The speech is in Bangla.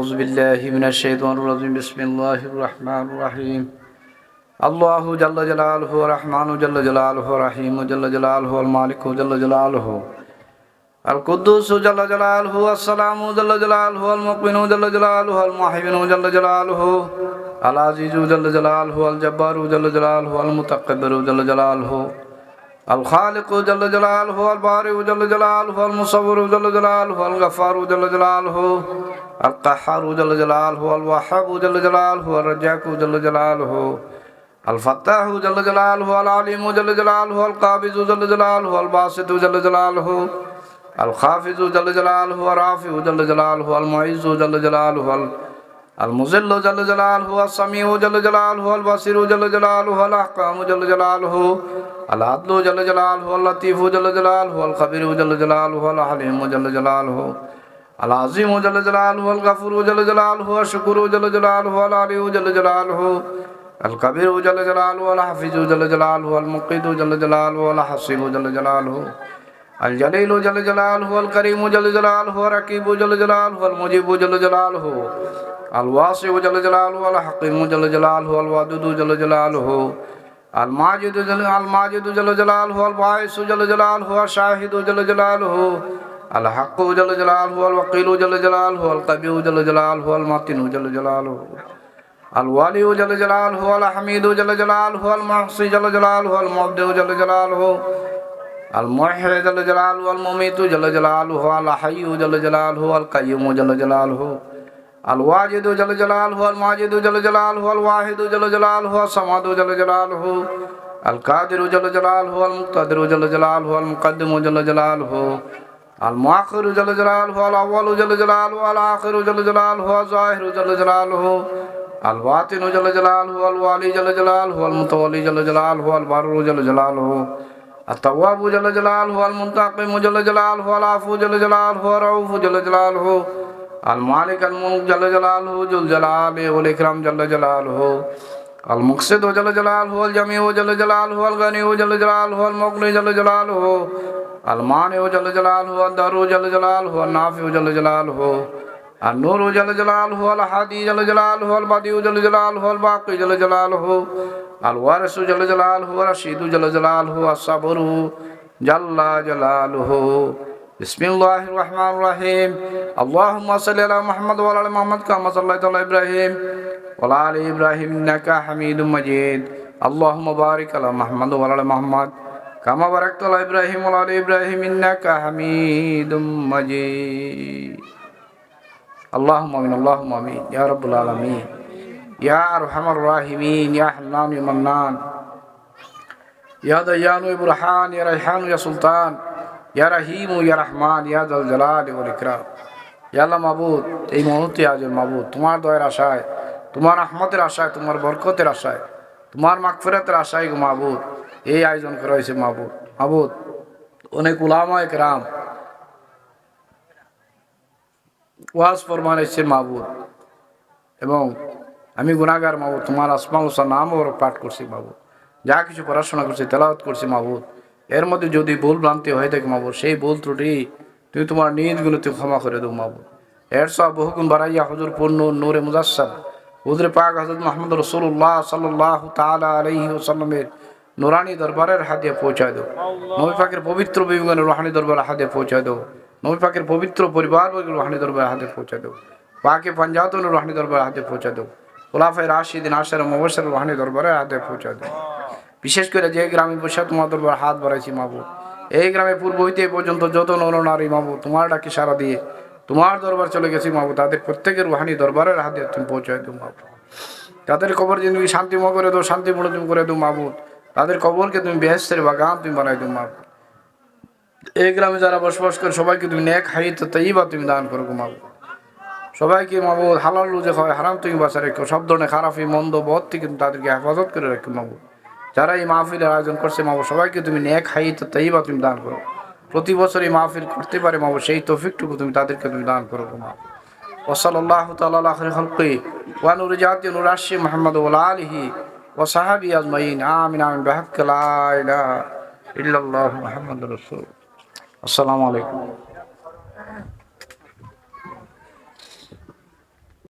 أعوذ بالله من الشيطان الرجيم بسم الله الرحمن الرحيم الله جل جلاله الرحمن جل جلاله الرحيم جل جلاله المالك جل جلاله القدوس جل جلاله السلام جل جلاله المؤمن جل جلاله المحيمن جل جلاله العزيز جل جلاله الجبار جل جلاله المتكبر جل جلاله الخالق جل جلاله البارئ جل جلاله المصور جل جلاله الغفار جل جلاله القهار جل جلاله الوهاب جل جلاله الرزاق جل جلاله الفتاح جل جلاله العليم جل جلاله القابض جل جلاله الباسط جل جلاله الخافض جل جلاله الرافع جل جلاله المعز جل جلاله المذل جل جلاله السميع جل جلاله البصير جل جلاله الأحكام جل جلاله العدل جل جلاله اللطيف جل جلاله الخبير جل جلاله الحليم جل جلاله العظيم جل جلاله الغفور جل جلاله الشكور جل جلاله العلي جل جلاله الكبير جل جلاله الحفيظ جل جلاله المقيت جل جلاله الحسيب جل جلاله الجليل جل جلاله الكريم جل جلاله الرقيب جل جلاله المجيب جل جلاله الواسع جل جلاله الحكيم جل جلاله الودود جل جلاله الماجد جل الماجد جل جلاله الباعث جل جلاله الشاهد جل جلاله الحق جل جلاله الوكيل جل جلاله القبيح جل جلاله المتين جل جلاله الوالي جل جلاله الحميد جل جلاله المحصي جل جلاله المبدع جل جلاله المحيي جل جلاله المميت جل جلاله الحي جل جلاله القيوم جل جلاله الواجد جل جلاله الماجد جل جلاله الواحد جل جلاله الصمد جل جلاله القادر جل جلاله المقتدر جل جلاله المقدم جل جلاله المؤخر جل جلاله الأول جل جلاله الآخر جل جلاله الظاهر جل جلاله الباطن جل جلاله الوالي جل جلاله المتولي جل جلاله البر جل جلاله التواب جل جلاله المنتقم جل جلاله العفو جل جلاله الرؤوف جل جلاله المالك الملك جل جلاله جل جلاله والإكرام جل جلاله المقصد جل جلاله الجميع جل جلاله الغني جل جلاله المغني جل جلاله المانع جل جلاله الدار جل جلاله النافع جل جلاله النور جل جلاله الهادي جل جلاله البديع جل جلاله الباقي جل جلاله الوارث جل جلاله الرشيد جل جلاله الصبر جل جلاله. بسم الله الرحمن الرحيم. اللهم صل على محمد وعلى محمد كما صليت على إبراهيم وعلى آل إبراهيم إنك حميد مجيد. اللهم بارك على محمد وعلى محمد. كما باركت على ابراهيم وعلى ال ابراهيم انك حميد مجيد اللهم امين اللهم امين يا رب العالمين يا ارحم الراحمين يا حنان يا منان يا ديان يا برهان يا ريحان يا سلطان ইয়া রাহিম ইয়া রহমান ইয়া জল জালাল ওয়াল ইকরাম ইয়া আল্লাহ মাবুদ এই মুহূর্তে আজ মাবুদ তোমার দয়ের আশায় তোমার আহমতের আশায় তোমার বরকতের আশায় তোমার মাগফিরাতের আশায় গো মাবুদ এই আয়োজন করা হয়েছে মাহবুদ মাবুদ অনেক উলামা একরাম। ওয়াজ ফরমান এসছে মাবুদ এবং আমি গুণাগার মাবুদ তোমার আসমা উসা নাম ওর পাঠ করছি মাবুদ যা কিছু পড়াশোনা করছি, তেলাওয়াত করছি মাবুদ এর মধ্যে যদি ভুল ভ্রান্তি হয়ে থাকে মাবুদ সেই ভুল ত্রুটি তুমি তোমার নিজগুলোতে ক্ষমা করে দেবো মাবুদ এর সব বহুগুণ বাড়াইয়া হজুর পূর্ণ নূরে মুজাসসার হুজুরে পাক হজরত মাহমুদ রসুল্লাহ সাল্লাহ তালা আলহি ওসাল্লামের নুরানি দরবারের হাতে পৌঁছায় দেবো নবী পাকের পবিত্র বিবেকানের রোহানি দরবারের হাতে পৌঁছায় দেবো নবী পাকের পবিত্র পরিবার রোহানি দরবারের হাতে পৌঁছায় দেবো পাকে পঞ্জাতন রোহানি দরবারের হাতে পৌঁছায় দেবো খোলাফায় রাশিদিন আশার মবসর রোহানি দরবারের হাতে পৌঁছায় দেবো বিশেষ করে যে গ্রামে বসে তোমার দরবার হাত বাড়াইছি মাবু এই গ্রামে পূর্ব হইতে পর্যন্ত যত নর নারী মাবু তোমার ডাকে সারা দিয়ে তোমার দরবার চলে গেছি মাবু তাদের প্রত্যেকের রুহানি দরবারের হাতে তুমি পৌঁছায় দো মাবু তাদের কবর তুমি শান্তিময় করে দো শান্তিপূর্ণ তুমি করে দো মাবু তাদের কবরকে তুমি বেহেস্তের বাগান তুমি বানাই তুমি এই গ্রামে যারা বসবাস করে, সবাইকে তুমি নেক হাইত বা তুমি দান করো ঘুমাবো সবাইকে মাবো হালাল রুজে হয় হারাম তুমি বাসা রেখো। সব ধরনের খারাপই মন্দ বধ থেকে তুমি তাদেরকে হেফাজত করে রাখো মাবো যারা এই মাহফিলের আয়োজন করছে মাবো সবাইকে তুমি নেক হাইত বা তুমি দান করো। প্রতি বছর এই মাহফিল করতে পারে মাবো সেই তফিকটুকু তুমি তাদেরকে তুমি দান করো ঘুমাবো ওসল আল্লাহ তাল্লাহ ওয়ানুর জাতীয় নুরাশি মোহাম্মদ ওলা আলহি وصحبه أجمعين. آمين آمين. بحق لا إله إلا الله محمد رسول السلام عليكم.